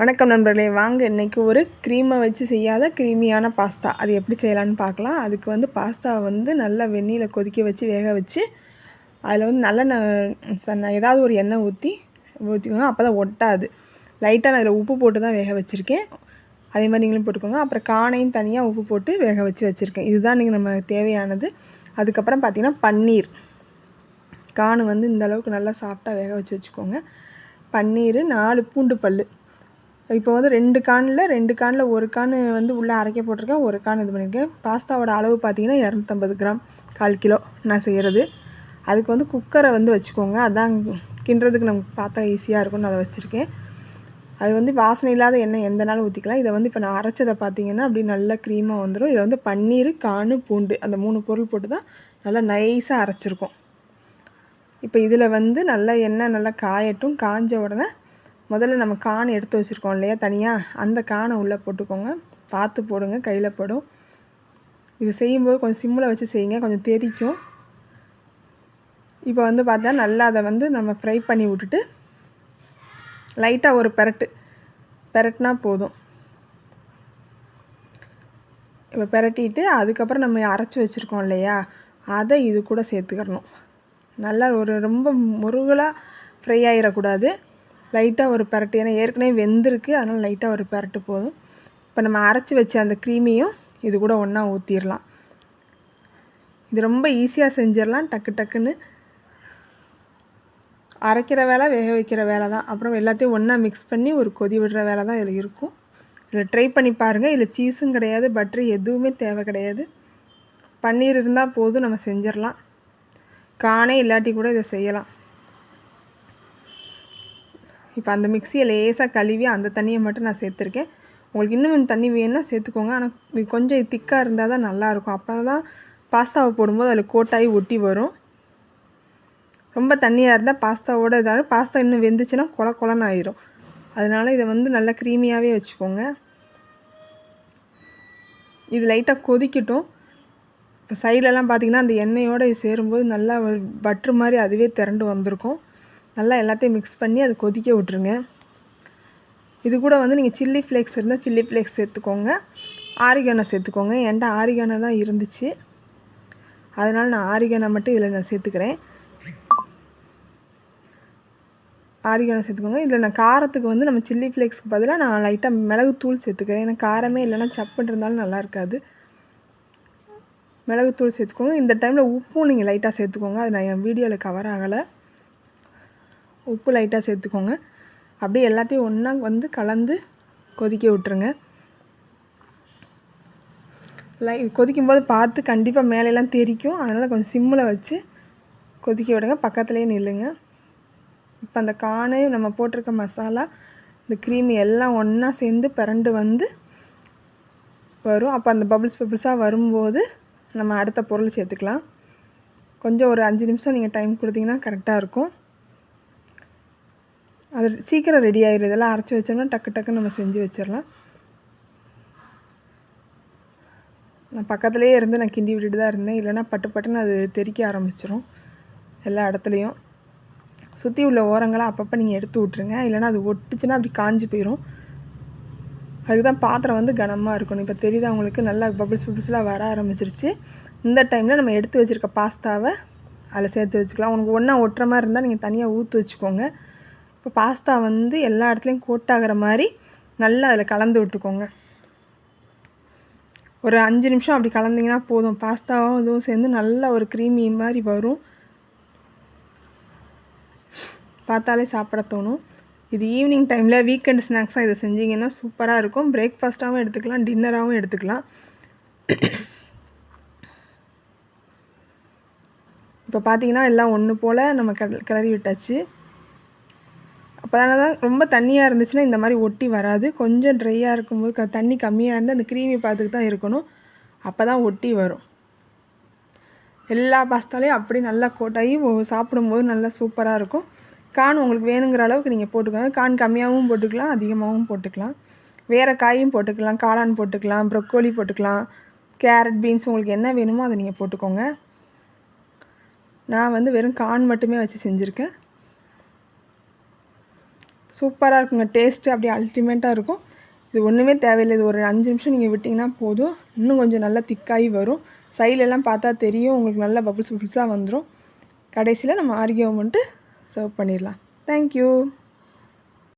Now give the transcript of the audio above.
வணக்கம் நண்பர்களே. வாங்க இன்றைக்கி ஒரு க்ரீமை வச்சு செய்யாத க்ரீமியான பாஸ்தா அது எப்படி செய்யலான்னு பார்க்கலாம். அதுக்கு வந்து பாஸ்தாவை வந்து நல்லா வெந்நியில் கொதிக்க வச்சு வேக வச்சு அதில் வந்து நல்லெண்ணெய் ஏதாவது ஒரு எண்ணெய் ஊற்றி ஊற்றிக்கோங்க அப்போ தான் ஒட்டாது. லைட்டாக நான் அதில் உப்பு போட்டு தான் வேக வச்சுருக்கேன். அதே மாதிரி நீங்களும் போட்டுக்கோங்க. அப்புறம் காணையும் தனியாக உப்பு போட்டு வேக வச்சு வச்சுருக்கேன். இதுதான் நீங்கள் நம்ம தேவையானது. அதுக்கப்புறம் பார்த்திங்கன்னா பன்னீர். காணு வந்து இந்த அளவுக்கு நல்லா சாஃப்டாக வேக வச்சு வச்சுக்கோங்க. பன்னீர் நாலு பூண்டு பல் இப்போ வந்து ரெண்டு கானில் ரெண்டு கானில் ஒரு கான் வந்து உள்ளே அரைக்க போட்டிருக்கேன் ஒரு கான் இது பண்ணியிருக்கேன். பாஸ்தாவோட அளவு பார்த்தீங்கன்னா இரநூத்தம்பது கிராம் கால் கிலோ நான் செய்கிறது அதுக்கு வந்து குக்கரை வந்து வச்சுக்கோங்க. அதான் கிண்டுறதுக்கு நமக்கு பார்த்தா ஈஸியாக இருக்கும்னு அதை வச்சுருக்கேன். அது வந்து வாசனை இல்லாத எண்ணெய் எந்த நாளும் ஊற்றிக்கலாம் இதை வந்து இப்போ நான் அரைச்சதை பார்த்தீங்கன்னா அப்படி நல்ல க்ரீமாக வந்துடும் இதை வந்து பன்னீர் காணு பூண்டு அந்த மூணு பொருள் போட்டு தான் நல்லா நைஸாக அரைச்சிருக்கோம். இப்போ இதில் வந்து நல்லா எண்ணெய் நல்லா காயட்டும். காஞ்ச உடனே முதல்ல நம்ம கான் எடுத்து வச்சுருக்கோம் இல்லையா தனியாக அந்த கானை உள்ளே போட்டுக்கோங்க. பார்த்து போடுங்க கையில் படும். இது செய்யும்போது கொஞ்சம் சிம்மில் வச்சு செய்யுங்க கொஞ்சம் தெரிக்கும். இப்போ வந்து பார்த்தா நல்லா அதை வந்து நம்ம ஃப்ரை பண்ணி விட்டுட்டு லைட்டாக ஒரு பெரட்டு. பெரட்டினா போதும். இப்போ பெரட்டிட்டு அதுக்கப்புறம் நம்ம அரைச்சி வச்சுருக்கோம் இல்லையா அதை இது கூட சேர்த்துக்கிறணும். நல்லா ஒரு ரொம்ப முருகலாக ஃப்ரை ஆகிடக்கூடாது லைட்டாக ஒரு பரட்டு. ஏன்னா ஏற்கனவே வெந்திருக்கு. அதனால் லைட்டாக ஒரு பரட்டு போதும். இப்போ நம்ம அரைச்சி வச்ச அந்த க்ரீமியும் இது கூட ஒன்றா ஊற்றிடலாம் இது ரொம்ப ஈஸியாக செஞ்சிடலாம் டக்கு டக்குன்னு அரைக்கிற வேலை வேக வைக்கிற வேலை தான். அப்புறம் எல்லாத்தையும் ஒன்றா மிக்ஸ் பண்ணி ஒரு கொதி விடுற வேலை தான் இதில் இருக்கும். இதில் ட்ரை பண்ணி பாருங்கள் இதில் சீஸும் கிடையாது. பட்ரு எதுவுமே தேவை கிடையாது. பன்னீர் இருந்தால் போதும். நம்ம செஞ்சிடலாம் காணே இல்லாட்டி கூட இதை செய்யலாம். இப்போ அந்த மிக்சியை லேசாக கழுவி அந்த தண்ணியை மட்டும் நான் சேர்த்துருக்கேன். உங்களுக்கு இன்னும் கொஞ்சம் தண்ணி வேணும்னா சேர்த்துக்கோங்க. ஆனால் இது கொஞ்சம் திக்காக இருந்தால் தான் நல்லாயிருக்கும். அப்போ தான் பாஸ்தாவை போடும்போது அதில் கோட்டாகி ஒட்டி வரும். ரொம்ப தண்ணியாக இருந்தால் பாஸ்தாவோட இதாக பாஸ்தா இன்னும் வெந்துச்சுன்னா கொல கொலன்னு ஆயிரும். அதனால் இதை வந்து நல்லா க்ரீமியாகவே வச்சுக்கோங்க. இது லைட்டாக கொதிக்கட்டும். இப்போ சைட்லலாம் பார்த்திங்கன்னா அந்த எண்ணெயோடு சேரும்போது நல்லா பட்ரு மாதிரி அதுவே திரண்டு வந்திருக்கும். நல்லா எல்லாத்தையும் மிக்ஸ் பண்ணி அதை கொதிக்க விட்ருங்க இது கூட வந்து நீங்கள் சில்லி ஃப்ளேக்ஸ் இருந்தால் சில்லி ஃப்ளேக்ஸ் சேர்த்துக்கோங்க. ஆரிகானை சேர்த்துக்கோங்க. என்கிட்ட ஆரிகானை தான் இருந்துச்சு. அதனால் நான் ஆரிகானை மட்டும் இதில் நான் சேர்த்துக்கிறேன். ஆரிகானை சேர்த்துக்கோங்க. இதில் நான் காரத்துக்கு வந்து நம்ம சில்லி ஃப்ளேக்ஸ்க்கு பதிலாக நான் லைட்டாக மிளகுத்தூள் சேர்த்துக்கிறேன். ஏன்னா காரமே இல்லைன்னா சப்புன்னு இருந்தாலும் நல்லா இருக்காது. மிளகுத்தூள் சேர்த்துக்கோங்க. இந்த டைமில் உப்பும் நீங்கள் லைட்டாக சேர்த்துக்கோங்க. அது நான் என் வீடியோவில் கவர் ஆகலை. உப்பு லைட்டாக சேர்த்துக்கோங்க. அப்படியே எல்லாத்தையும் ஒன்றா வந்து கலந்து கொதிக்க விட்டுருங்க. லை கொதிக்கும்போது பார்த்து கண்டிப்பாக மேலெல்லாம் தெரிக்கும். அதனால் கொஞ்சம் சிம்மில் வச்சு கொதிக்க விடுங்க. பக்கத்துலேயே நில்லுங்க. இப்போ அந்த காணு நம்ம போட்டிருக்க மசாலா இந்த க்ரீம் எல்லாம் ஒன்றா சேர்ந்து பிறண்டு வந்து வரும். அப்போ அந்த பபிள்ஸ் பபிள்ஸாக வரும்போது நம்ம அடுத்த பொருள் சேர்த்துக்கலாம். கொஞ்சம் ஒரு அஞ்சு நிமிஷம் நீங்கள் டைம் கொடுத்தீங்கன்னா கரெக்டாக இருக்கும். அது சீக்கிரம் ரெடி ஆகிடும் இதெல்லாம் அரைச்சி வச்சோம்னா டக்கு டக்குன்னு நம்ம செஞ்சு வச்சிடலாம் நான் பக்கத்துலேயே இருந்து நான் கிண்டி விட்டுட்டு தான் இருந்தேன். இல்லைனா பட்டு பட்டுன்னு அது தெறிக்க ஆரம்பிச்சிடும் எல்லா இடத்துலையும். சுற்றி உள்ள ஓரங்களை அப்பப்போ நீங்கள் எடுத்து விட்ருங்க இல்லைனா அது ஒட்டுச்சுன்னா அப்படி காஞ்சி போயிடும் அதுக்கு தான் பாத்திரம் வந்து கனமாக இருக்கணும். இப்போ தெரியுது அவங்களுக்கு நல்லா பபிள்ஸ் பபிள்ஸ்லாம் வர ஆரம்பிச்சிருச்சு. இந்த டைமில் நம்ம எடுத்து வச்சுருக்க பாஸ்தாவை அதில் சேர்த்து வச்சுக்கலாம். உனக்கு ஒன்றா ஒட்டுற மாதிரி இருந்தால் நீங்கள் தனியாக ஊற்றி வச்சுக்கோங்க. இப்போ பாஸ்தா வந்து எல்லா இடத்துலையும் கோட் ஆகிற மாதிரி நல்லா அதில் கலந்து விட்டுக்கோங்க. ஒரு அஞ்சு நிமிஷம் அப்படி கலந்திங்கன்னா போதும். பாஸ்தாவும் இதுவும் சேர்ந்து நல்ல ஒரு க்ரீமி மாதிரி வரும். பார்த்தாலே சாப்பிட தோணும். இது ஈவினிங் டைமில் வீக்கெண்ட் ஸ்நாக்ஸாக இதை செஞ்சிங்கன்னா சூப்பராக இருக்கும். பிரேக்ஃபாஸ்ட்டாகவும் எடுத்துக்கலாம் டின்னராகவும் எடுத்துக்கலாம். இப்போ பார்த்தீங்கன்னா எல்லாம் ஒன்று போல் நம்ம கிளறி விட்டாச்சு. அப்போ தான் ரொம்ப தண்ணியாக இருந்துச்சுன்னா இந்த மாதிரி ஒட்டி வராது. கொஞ்சம் ட்ரையாக இருக்கும்போது க தண்ணி கம்மியாக இருந்தால் அந்த க்ரீமி பார்த்துக்கு தான் இருக்கணும். அப்போ தான் ஒட்டி வரும். எல்லா பாஸ்தாலையும் அப்படி நல்லா கோட்டாகி சாப்பிடும்போது நல்லா சூப்பராக இருக்கும். கான் உங்களுக்கு வேணுங்கிற அளவுக்கு நீங்கள் போட்டுக்கோங்க. கான் கம்மியாகவும் போட்டுக்கலாம் அதிகமாகவும் போட்டுக்கலாம். வேறு காயும் போட்டுக்கலாம் காளான் போட்டுக்கலாம் ப்ரொக்கோலி போட்டுக்கலாம் கேரட் பீன்ஸ் உங்களுக்கு என்ன வேணுமோ அதை நீங்கள் போட்டுக்கோங்க. நான் வந்து வெறும் கான் மட்டுமே வச்சு செஞ்சுருக்கேன். சூப்பராக இருக்குங்க. டேஸ்ட்டு அப்படியே அல்டிமேட்டாக இருக்கும். இது ஒன்றுமே தேவையில்லை. இது ஒரு அஞ்சு நிமிஷம் நீங்கள் விட்டிங்கன்னா போதும். இன்னும் கொஞ்சம் நல்லா திக்காகி வரும். சைட்லலாம் பார்த்தா தெரியும். உங்களுக்கு நல்லா பபுள்ஸ் பபுள்ஸாக வந்துடும் கடைசியில் நம்ம ஆரிகோ வந்துட்டு சர்வ் பண்ணிடலாம். தேங்க்யூ